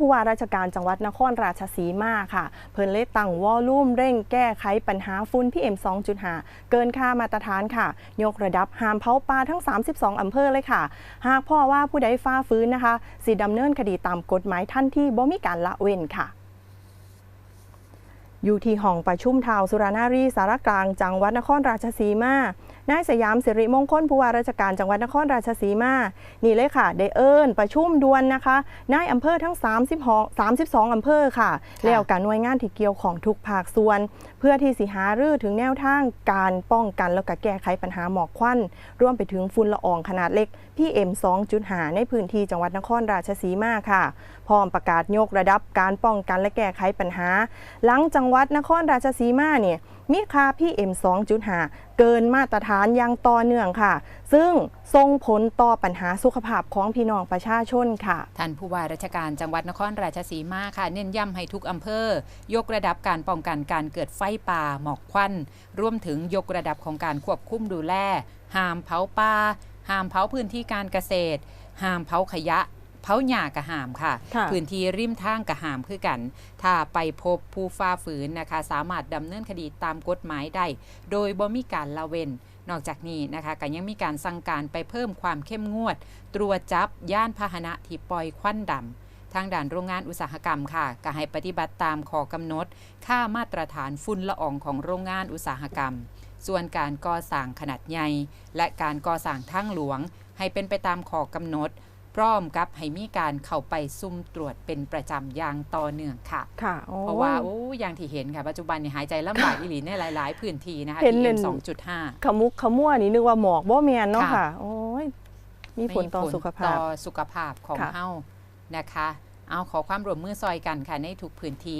ผู้ว่าราชการจังหวัดนครราชสีมาค่ะ เพิ่นเลยตั้งวอลลุ่มเร่งแก้ไขปัญหาฝุ่น PM 2.5เกินค่ามาตรฐานค่ะ ยกระดับห้ามเผาป่าทั้ง 32 อำเภอเลยค่ะ หากพ่อว่าผู้ใดฟ้าฟื้นนะคะสิดำเนินคดีตามกฎหมายทันที่บ่มีการละเว้นค่ะอยู่ที่ห้องประชุมทาวสุรานารีสารกลางจังหวัดนครราชสีมา นายสยามสิริมงคลผู้ว่าราชการจังหวัดนครราชสีมา นี่เลยค่ะ ได้เอิญประชุมด่วนนะคะนายอำเภอทั้ง 30หอ32อำเภอค่ะ แล้วการหน่วยงานที่เกี่ยวของทุกภาคส่วน เพื่อที่สิหารือถึงแนวทางการป้องกันแล้วก็แก้ไขปัญหาหมอกควันรวมไปถึงฝุ่นละอองขนาดเล็ก PM 2.5 ในพื้นที่จังหวัดนครราชสีมาค่ะ พร้อมประกาศยกระดับการป้องกันและแก้ไขปัญหา หลังจังหวัดนครราชสีมาเนี่ยมีค่า PM 2.5 เกินมาตรฐานอย่างต่อเนื่องค่ะ ซึ่งส่งผลต่อปัญหาสุขภาพของพี่น้องประชาชนค่ะ ท่านผู้ว่าราชการจังหวัดนครราชสีมาค่ะ เน้นย้ำให้ทุกอำเภอ ยกระดับการป้องกันการเกิดไฟป่าหมอกควันรวมถึงยกระดับของการควบคุมดูแลห้ามเผาป่าห้ามเผาพื้นที่การเกษตรห้ามเผาขยะเผาหญ้ากระหามค่ะค่ะพื้นที่ริมทางกระหามคือกัน ถ้าไปพบผู้ฝ่าฝืนนะคะ สามารถดำเนินคดีตามกฎหมายได้ โดยบ่มีการละเว้น นอกจากนี้นะคะก็ยังมีการสั่งการไปเพิ่มความเข้มงวด ตรวจจับย่านพาหนะที่ปล่อยควันดำทางด่านโรงงานอุตสาหกรรมค่ะก็ให้ปฏิบัติตามข้อกำหนด ค่ามาตรฐานฝุ่นละอองของโรงงานอุตสาหกรรม ส่วนการก่อสร้างขนาดใหญ่ และการก่อสร้างทางหลวง ให้เป็นไปตามข้อกำหนด พร้อมกับให้มีการเข้าไปซุ่มตรวจเป็นประจำอย่างต่อเนื่องค่ะ ค่ะโอ้เพราะว่าโอ้อย่างที่เห็นค่ะ ปัจจุบันนี่หายใจลำบากอีหลีในหลาย ๆ พื้นที่นะคะเห็น PM เห็น2.5ขมุกขมั่วนี่นึกว่าหมอกบ่แมนเนาะค่ะค่ะ โอ้ยมีผลต่อสุขภาต่พอสุขภาพของค่ะเฮานะคะ เอาขอความร่วมมือซอยกันค่ะในทุกพื้นที่